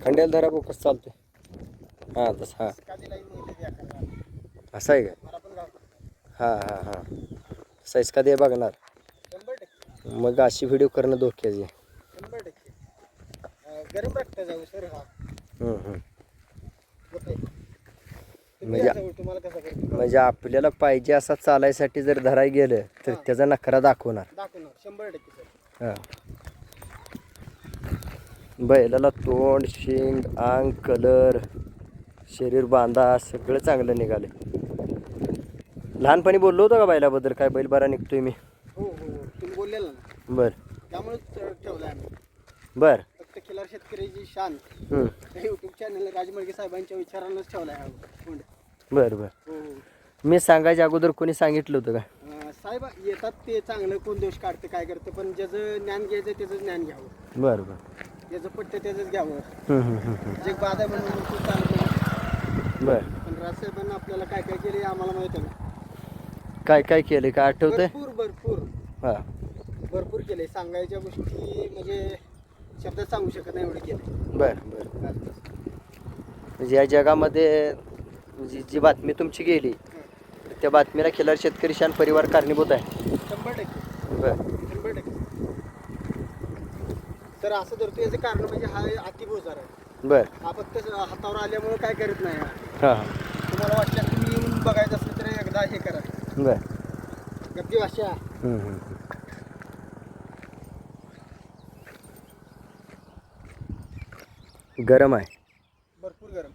खंड्याला धरा बघ कसं चालतंय. हां तसं हां. का असं आहे का? हां हां हां. साईज कधी बघणार. शंभर टक्के मग अशी व्हिडिओ करणं धोक्याची गरम जाऊ सर हा म्हणजे- म्हणजे आपल्याला पाहिजे असा चालायसाठी जर धराय गेलं तर त्याचा नखरा दाखवणार. दाखवणार शंभर टक्के हां. बैलाला तोंड शिंग अंग कलर शरीर बांधा सगळं चांगलं निघाले लहानपणी बोललो होतो का बैलाबद्दल? काय बैल बरा निघतोय मी. हो हो हो. तुम्ही बोललेला ना. बर. त्यामुळेच ठेवलं आम्ही. बर. फक्त खिलार शेतकऱ्याची शान. हम्म. युट्यूब चॅनल राजमळगे साहेबांच्या विचारानंच ठेवला आहे हा कोंड बर बर. हो हो. मी सांगायच्या अगोदर कोणी सांगितलं होतं का? अं, साहेब येतात ते चांगलं कोण दोष काढतं काय करतं पण ज्याचं ज्ञान घ्यायचं त्याचं ज्ञान घ्यावं. बर बर. ज्याचं पटतं त्याचंच घ्यावं. जे बाधा म्हणून खूप चालत. बर. पण राजसाहेबांना आपल्याला काय काय केले आम्हाला माहिती आहे काय काय केलं काय आठवतंय? भरपूर भरपूर. हा. भरपूर केले सांगायच्या गोष्टी म्हणजे शब्दात सांगू शकत नाही एवढे केले. बर बर. म्हणजे या जगामध्ये जी जी बातमी तुमची गेली त्या बातमीला खिलार शेतकरी शान परिवार कारणीभूत आहे. शंभर टक्के. बर. शंभर टक्के. तर असं धरतो याचं कारण म्हणजे हा अतिभोजार आहे. बर. हा फक्त हातावर आल्यामुळे काय करत नाही हा. हां. हां तुम्हाला वाटलं तुम्ही येऊन बघायचं असलं तर एकदा हे करा. बर. गप्पी भाषा. हम्म, हम्म, हम्म. गरम आहे. भरपूर गरम.